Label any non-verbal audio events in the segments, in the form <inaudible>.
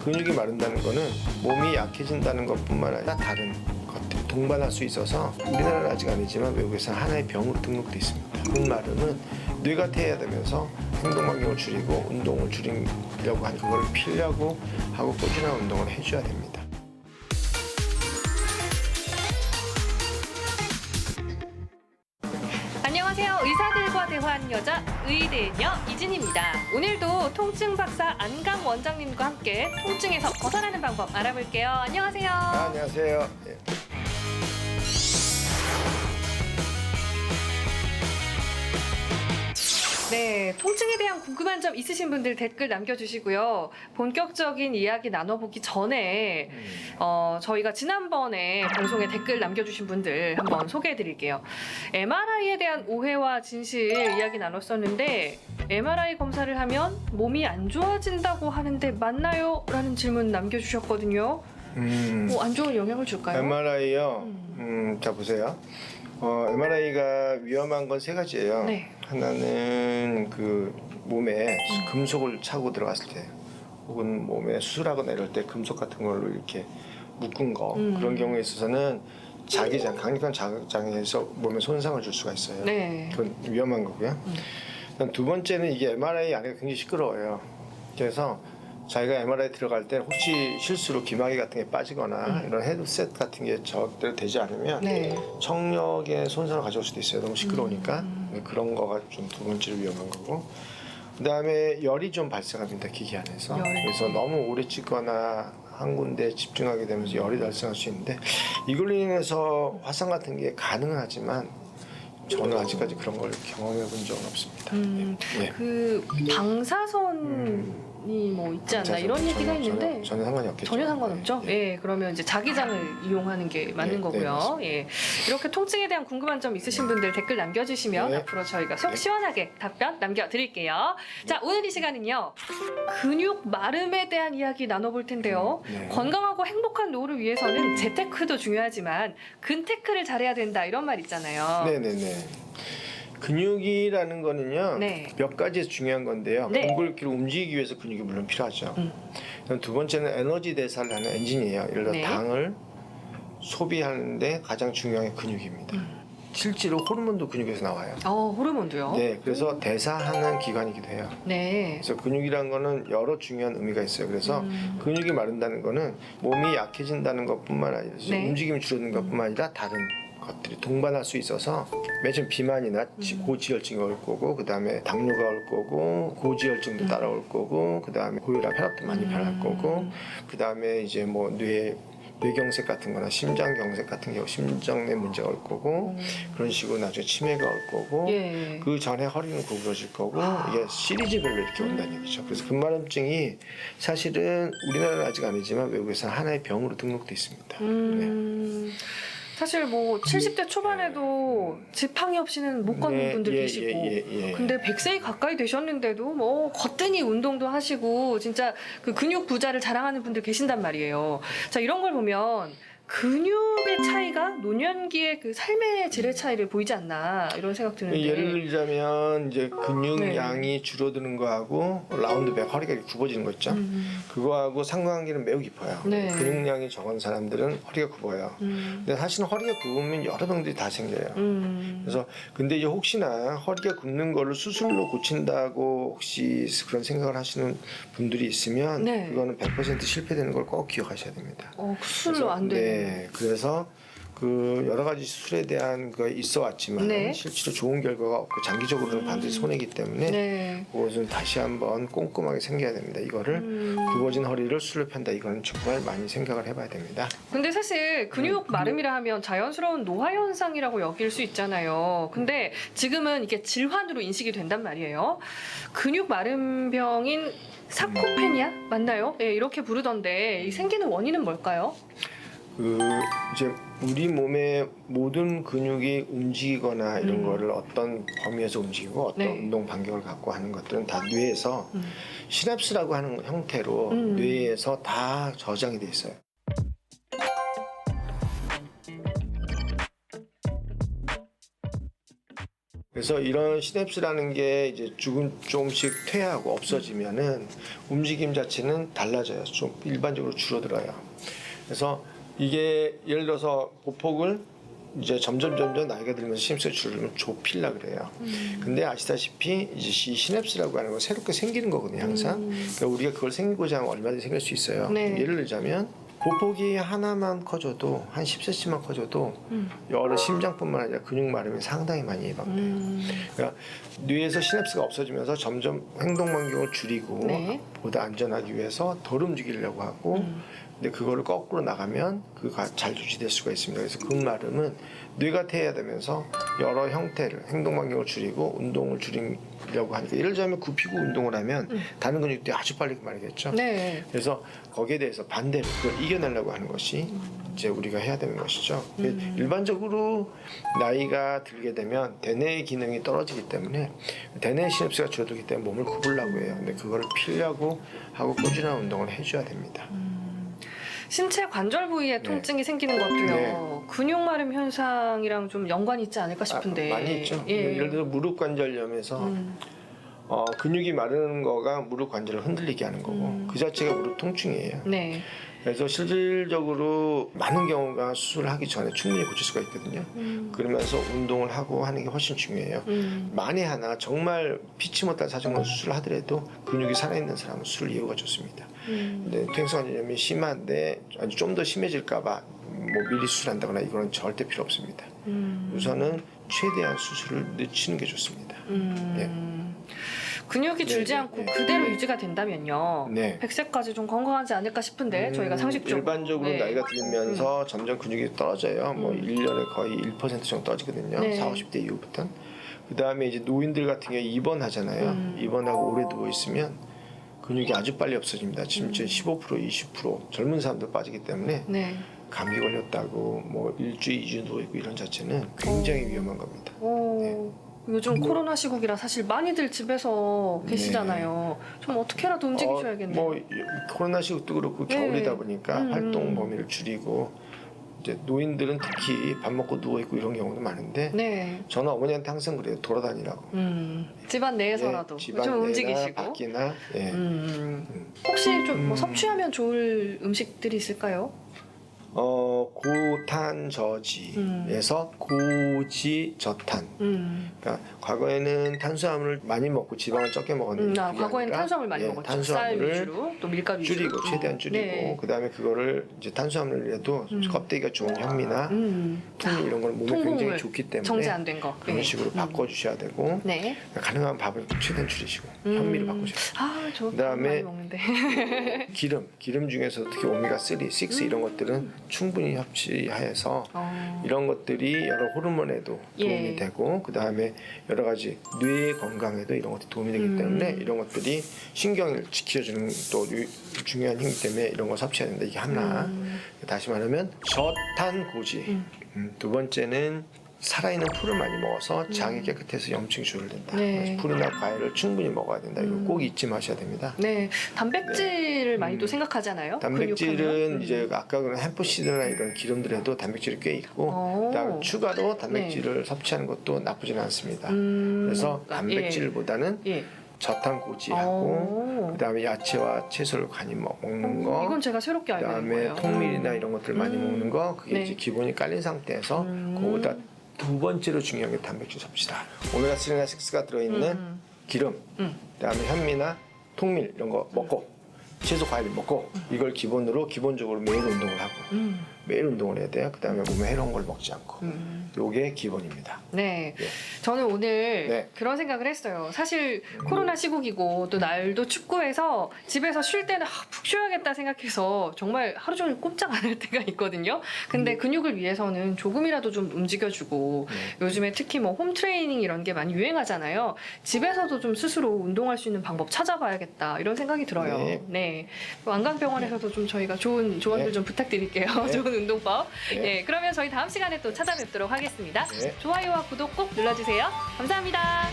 근육이 마른다는 거는 몸이 약해진다는 것뿐만 아니라 다른 것들이 동반할 수 있어서 우리나라는 아직 아니지만 외국에서는 하나의 병으로 등록돼 있습니다. 근 마름은 뇌가 퇴화되면서 행동 반경을 줄이고 운동을 줄이려고 하는 그걸 피려고 하고 꾸준한 운동을 해줘야 됩니다. 안녕하세요. 의사들과 대화하는 여자 의대녀 이진입니다. 오늘도 통증 박사 안강 원장님과 함께 통증에서 벗어나는 방법 알아볼게요. 안녕하세요. 아, 안녕하세요. 예. 네, 통증에 대한 궁금한 점 있으신 분들 댓글 남겨주시고요. 본격적인 이야기 나눠보기 전에 어, 저희가 지난번에 방송에 댓글 남겨주신 분들 한번 소개해드릴게요. MRI에 대한 오해와 진실 이야기 나눴었는데 MRI 검사를 하면 몸이 안 좋아진다고 하는데 맞나요? 라는 질문 남겨주셨거든요. 음, 뭐 안 좋은 영향을 줄까요? MRI요. 음. 음, 자 보세요. 어, MRI가 위험한 건 세 가지예요. 네. 하나는 그 몸에 금속을 차고 들어갔을 때, 혹은 몸에 수술하거나 이럴 때 금속 같은 걸로 이렇게 묶은 거 음. 그런 경우에 있어서는 자기장, 강력한 자극장애에서 몸에 손상을 줄 수가 있어요. 네. 그건 위험한 거고요. 음. 그다음 두 번째는 이게 MRI 안에가 굉장히 시끄러워요. 그래서 자기가 MRI 들어갈 때 혹시 실수로 기마개 같은 게 빠지거나 음. 이런 헤드셋 같은 게 저대로 되지 않으면 네. 청력에 손상을 가져올 수도 있어요. 너무 시끄러우니까 음. 그런 거가 좀 두 번째로 위험한 거고. 그다음에 열이 좀 발생합니다 기기 안에서. 열이. 그래서 너무 오래 찍거나 한 군데 집중하게 되면서 열이 발생할 수 있는데 이걸로 인해서 화상 같은 게 가능은 하지만 저는 아직까지 그런 걸 경험해 본 적은 없습니다. 음, 예. 그 방사선 이 뭐 있지 않나 이런 얘기가 있는데 전혀, 전혀 상관이 없겠죠. 전혀 상관없죠. 예. 예, 그러면 이제 자기장을 이용하는 게 맞는 네, 네, 거고요. 예, 이렇게 통증에 대한 궁금한 점 있으신 분들 댓글 남겨주시면 네. 앞으로 저희가 속 네. 시원하게 답변 남겨드릴게요. 자, 오늘 이 시간은요 근육 마름에 대한 이야기 나눠볼 텐데요. 네. 건강하고 행복한 노후를 위해서는 재테크도 중요하지만 근테크를 잘해야 된다 이런 말 있잖아요. 네네네. 근육이라는 거는요 네. 몇 가지 중요한 건데요. 네. 공골기로 움직이기 위해서 근육이 물론 필요하죠. 음. 두 번째는 에너지 대사를 하는 엔진이에요. 예를 들어 네. 당을 소비하는데 가장 중요한 게 근육입니다. 음. 실제로 호르몬도 근육에서 나와요. 어, 호르몬도요. 네, 그래서 대사하는 기관이기도 해요. 네. 그래서 근육이란 거는 여러 중요한 의미가 있어요. 그래서 음. 근육이 마른다는 거는 몸이 약해진다는 것뿐만 아니라 네. 움직임이 줄어드는 것뿐만 아니라 다른 것들이 동반할 수 있어서 맨 처음 비만이나 지- 음. 고지혈증이 올 거고 그 다음에 당뇨가 올 거고 고지혈증도 따라올 거고 그 다음에 고혈압 혈압도 많이 변할 음. 거고 그 다음에 이제 뭐 뇌 뇌경색 같은 거나 심장경색 같은 경우 심장내 문제가 올 거고 그런 식으로 나중에 치매가 올 거고 예. 그 전에 허리는 구부러질 거고 아. 이게 시리즈별로 이렇게 온다는 얘기죠. 그래서 근마름증이 사실은 우리나라는 아직 아니지만 외국에서는 하나의 병으로 등록돼 있습니다. 네. 음, 사실 뭐 70대 초반에도 지팡이 없이는 못 걷는 네, 분들 예, 계시고 예, 예, 예. 근데 100세 가까이 되셨는데도 뭐 거뜬히 운동도 하시고 진짜 그 근육 부자를 자랑하는 분들 계신단 말이에요. 자 이런 걸 보면 근육의 차이가 노년기의 그 삶의 질의 차이를 보이지 않나 이런 생각 드는데 예를 들자면 이제 근육 네. 양이 줄어드는 거하고 라운드백 허리가 이렇게 굽어지는 거 있죠. 음, 그거하고 상관관계는 매우 깊어요. 네. 근육량이 적은 사람들은 허리가 굽어요. 음, 근데 사실은 허리가 굽으면 여러 병들이 다 생겨요. 음. 그래서 근데 이제 혹시나 허리가 굽는 거를 수술로 고친다고 혹시 그런 생각을 하시는 분들이 있으면 네. 그거는 100% 실패되는 걸 꼭 기억하셔야 됩니다. 어, 수술로 그래서- 안 되는 네, 그래서 그 여러 가지 수술에 대한 그 있어 왔지만 네. 실제로 좋은 결과가 없고 장기적으로는 음. 반드시 손해기 때문에 네. 그것은 다시 한번 꼼꼼하게 생겨야 됩니다. 이거를 음. 굽어진 허리를 수술로 편다 이거는 정말 많이 생각을 해봐야 됩니다. 근데 사실 근육 마름이라 하면 자연스러운 노화 현상이라고 여길 수 있잖아요. 근데 지금은 이게 질환으로 인식이 된단 말이에요. 근육 마름병인 사코페니아 맞나요? 예, 이렇게 부르던데 이 생기는 원인은 뭘까요? 그 이제 우리 몸의 모든 근육이 움직이거나 이런 음. 거를 어떤 범위에서 움직이고 어떤 네. 운동 반경을 갖고 하는 것들은 다 뇌에서 음. 시냅스라고 하는 형태로 음. 뇌에서 다 저장이 돼 있어요. 그래서 이런 시냅스라는 게 이제 조금 조금씩 퇴하고 없어지면은 움직임 자체는 달라져요. 좀 일반적으로 줄어들어요. 그래서 이게 예를 들어서 보폭을 이제 점점 점점 나이가 들면서 시냅스가 줄으면 좁힐라 그래요. 근데 아시다시피 이제 이 시냅스라고 하는 건 새롭게 생기는 거거든요, 항상. 그러니까 우리가 그걸 생기고자 하면 얼마든지 생길 수 있어요. 네. 예를 들자면 보폭이 하나만 커져도 한 10cm만 커져도 음. 여러 심장뿐만 아니라 근육 마름이 상당히 많이 예방돼요. 음. 그러니까 뇌에서 시냅스가 없어지면서 점점 행동 반경을 줄이고 네. 보다 안전하기 위해서 덜 움직이려고 하고 음. 근데 그거를 거꾸로 나가면 그가 잘 유지될 수가 있습니다. 그래서 근마름은 뇌가 퇴화되면서 여러 형태를 행동 반경을 줄이고 운동을 줄이려고 하니까 예를 들자면 굽히고 운동을 하면 음. 다른 근육들이 아주 빨리 말이겠죠. 네. 그래서 거기에 대해서 반대로 그걸 이겨내려고 하는 것이 이제 우리가 해야 되는 것이죠. 음. 일반적으로 나이가 들게 되면 대뇌의 기능이 떨어지기 때문에 대뇌 시냅스가 줄어들기 때문에 몸을 굽으려고 해요. 근데 그거를 피려고 하고 꾸준한 운동을 해줘야 됩니다. 신체 관절 부위에 네. 통증이 생기는 것도요. 네. 근육 마름 현상이랑 좀 연관이 있지 않을까 싶은데. 아, 많이 있죠. 예. 예를 들어 무릎 관절염에서 음. 어, 근육이 마르는 거가 무릎 관절을 흔들리게 하는 거고 음. 그 자체가 무릎 통증이에요. 네. 그래서 실질적으로 많은 경우가 수술을 하기 전에 충분히 고칠 수가 있거든요. 음. 그러면서 운동을 하고 하는 게 훨씬 중요해요. 음. 만에 하나 정말 피치 못할 사정으로 수술을 하더라도 근육이 살아있는 사람은 수술 이유가 좋습니다. 음. 근데 퇴행성관절염이 심한데 좀더 심해질까봐 뭐 미리 수술한다거나 이거는 절대 필요 없습니다. 음. 우선은 최대한 수술을 늦추는 게 좋습니다. 음. 근육이 줄지 네, 네, 않고 네. 그대로 유지가 된다면요. 네. 100세까지 좀 건강하지 않을까 싶은데 음, 저희가 상식적으로 일반적으로 네. 나이가 들면서 점점 근육이 떨어져요. 뭐 음. 1년에 거의 1% 정도 떨어지거든요. 네. 4, 50대 이후부터. 그 다음에 이제 노인들 같은 경우에 입원하잖아요. 음. 입원하고 오래 누워 있으면 근육이 아주 빨리 없어집니다. 음. 심지어 15% 20% 젊은 사람들 빠지기 때문에 네. 감기 걸렸다고 뭐 일주일, 이주 누워 있고 이런 자체는 굉장히 위험한 겁니다. 오, 요즘 코로나 시국이라 사실 많이들 집에서 계시잖아요. 좀 어떻게라도 움직이셔야겠네요. 어, 뭐 이- 코로나 시국도 그렇고 네. 겨울이다 보니까 음. 활동 범위를 줄이고 이제 노인들은 특히 밥 먹고 누워 있고 이런 경우도 많은데 네. 저는 어머니한테 항상 그래요 돌아다니라고 음, 집안 내에서라도 예, 집안 좀 내나 움직이시고. 밖이나 예. 음, 음. 혹시 좀뭐 음. 섭취하면 좋을 음식들이 있을까요? 어 고탄 저지에서 고지 저탄 음, 그러니까 과거에는 탄수화물을 많이 먹고 지방을 적게 먹었는데 음, 아, 과거에는 탄수화물 많이 예, 먹었죠. 쌀 탄수화물을 위주로 또 밀가루 위주로 줄이고 최대한 줄이고 네. 그다음에 그거를 이제 탄수화물이라도 음. 껍데기가 좋은 현미나 음, 풍미 이런 걸 몸에 굉장히 좋기 때문에 정제 안 된 거. 그런 네. 식으로 음. 바꿔 주셔야 되고 네. 가능한 밥을 최대한 줄이시고 음. 현미를 바꾸셔야 돼요. 아, 저 그다음에 먹는데. 기름, 기름 중에서 특히 오메가 3, 6 이런 음. 것들은 충분히 섭취하여서 어. 이런 것들이 여러 호르몬에도 도움이 예. 되고 그 다음에 여러 가지 뇌 건강에도 이런 것들이 도움이 되기 음. 때문에 이런 것들이 신경을 지켜주는 또 유- 중요한 힘이기 때문에 이런 걸 섭취해야 된다. 이게 하나. 음. 다시 말하면 저탄고지. 음. 음, 두 번째는 살아있는 풀을 많이 먹어서 장이 깨끗해서 염증이 줄어든다. 음. 네. 풀이나 과일을 충분히 먹어야 된다. 이거 음. 꼭 잊지 마셔야 됩니다. 네, 단백질을 많이 또 음. 생각하잖아요. 단백질은 근육하면. 이제 아까 그런 햄프시드나 이런 기름들에도 단백질이 꽤 있고 오. 그다음에 추가로 단백질을 섭취하는 것도 나쁘지는 않습니다. 음, 그래서 그러니까, 단백질보다는 예. 예. 저탄 고지하고 오. 그다음에 야채와 채소를 많이 먹- 먹는 거 이건 제가 새롭게 알게 된 그다음에 거예요. 통밀이나 이런 것들 많이 음. 먹는 거 그게 네. 이제 기본이 깔린 상태에서 음. 그거보다 두 번째로 중요한 게 단백질 섭취다. 오메가 3나 6가 들어있는 음. 기름, 음. 그다음에 현미나 통밀 이런 거 먹고 채소 과일 먹고 이걸 기본으로 기본적으로 매일 운동을 하고 음. 매일 운동을 해야 돼요. 그다음에 몸에 해로운 걸 먹지 않고 음. 요게 기본입니다. 네. 예. 저는 오늘 네. 그런 생각을 했어요. 사실 코로나 시국이고 또 날도 춥고 해서 집에서 쉴 때는 아, 푹 쉬어야겠다 생각해서 정말 하루 종일 꼼짝 안 할 때가 있거든요. 근데 근육을 위해서는 조금이라도 좀 움직여주고 네. 요즘에 특히 뭐 홈 트레이닝 이런 게 많이 유행하잖아요. 집에서도 좀 스스로 운동할 수 있는 방법 찾아봐야겠다 이런 생각이 들어요. 네. 네. 또 안강병원에서도 좀 저희가 좋은 조언들 네. 좀 부탁드릴게요. <laughs> 네. 좋은 운동법. 네. 네. 그러면 저희 다음 시간에 또 찾아뵙도록 하겠습니다. 네. 좋아요와 구독 꼭 눌러주세요. 감사합니다.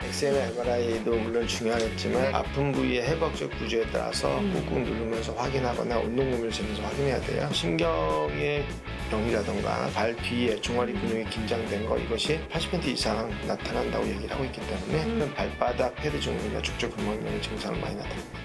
네, 엑스레이나 MRI도 물론 중요하겠지만 네. 아픈 부위의 해부학적 구조에 따라서 음. 꾹꾹 누르면서 확인하거나 운동금을 재면서 확인해야 돼요. 신경의 병이라던가 발 뒤에 종아리 근육이 긴장된 거 이것이 80% 이상 나타난다고 얘기를 하고 있기 때문에 음. 발바닥 패드 증후군이나 족저 근막염의 증상을 많이 나타납니다.